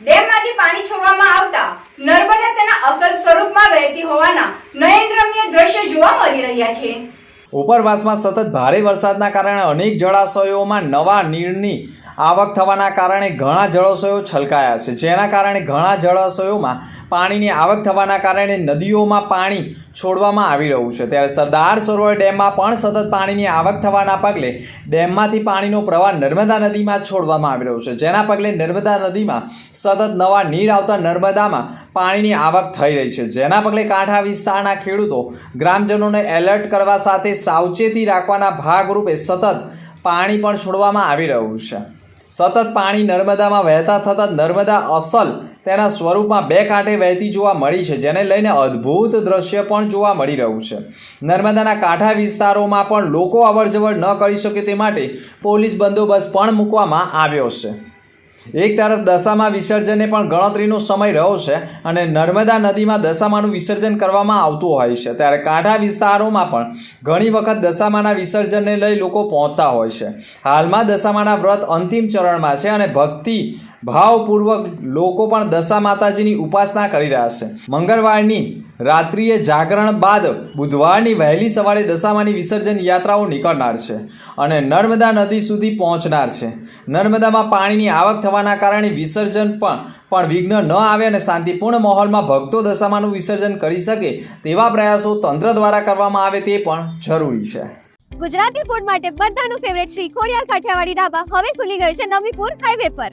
ડેમમાંથી પાણી છોડવામાં આવતા નર્મદા તેના અસલ સ્વરૂપમાં વહેતી હોવાના નયનરમ્ય દ્રશ્ય જોવા મળી રહ્યા છે. ઉપરવાસમાં સતત ભારે વરસાદના કારણે અનેક જળાશયોમાં નવા નીરની આવક થવાના કારણે ઘણા જળાશયો છલકાયા છે. જેના કારણે ઘણા જળાશયોમાં પાણીની આવક થવાના કારણે નદીઓમાં પાણી છોડવામાં આવી રહ્યું છે. ત્યારે સરદાર સરોવર ડેમમાં પણ સતત પાણીની આવક થવાના પગલે ડેમમાંથી પાણીનો પ્રવાહ નર્મદા નદીમાં છોડવામાં આવી રહ્યો છે. જેના પગલે નર્મદા નદીમાં સતત નવા નીર આવતા નર્મદામાં પાણીની આવક થઈ રહી છે. જેના પગલે કાંઠા વિસ્તારના ખેડૂતો ગ્રામજનોને એલર્ટ કરવા સાથે સાવચેતી રાખવાના ભાગરૂપે સતત પાણી પણ છોડવામાં આવી રહ્યું છે. સતત પાણી નર્મદામાં વહેતા થતાં નર્મદા અસલ તેના સ્વરૂપમાં બે કાંઠે વહેતી જોવા મળી છે, જેને લઈને અદ્ભુત દ્રશ્ય પણ જોવા મળી રહ્યું છે. નર્મદાના કાંઠા વિસ્તારોમાં પણ લોકો અવરજવર ન કરી શકે તે માટે પોલીસ બંદોબસ્ત પણ મૂકવામાં આવ્યો છે. એક તરફ દશામાં વિસર્જને પણ ગણતરીનો સમય રહ્યો છે અને નર્મદા નદીમાં દશામાનું વિસર્જન કરવામાં આવતું હોય છે. ત્યારે કાંઠા વિસ્તારોમાં પણ ઘણી વખત દશામાના વિસર્જનને લઈ લોકો પહોંચતા હોય છે. હાલમાં દશામાના વ્રત અંતિમ ચરણમાં છે અને ભક્તિ ભાવપૂર્વક લોકો પણ દશા માતાજીની ઉપાસના કરી રહ્યા છે. મંગળવારની રાત્રિએ જાગરણ બાદ બુધવારની વહેલી સવારે દશામાની વિસર્જન યાત્રાઓ નીકળનાર છે અને નર્મદા નદી સુધી પહોંચનાર છે. નર્મદામાં પાણીની આવક થવાના કારણે વિસર્જન પણ પણ વિઘ્ન ન આવે અને શાંતિપૂર્ણ માહોલમાં ભક્તો દશામાનું વિસર્જન કરી શકે તેવા પ્રયાસો તંત્ર દ્વારા કરવામાં આવે તે પણ જરૂરી છે. ગુજરાતી ફૂડ માટે બધાનું ફેવરેટ શ્રી ખોડિયાર કાઠિયાવાડી ઢાબા હવે ખુલી ગયું છે નવીપુર હાઈવે પર.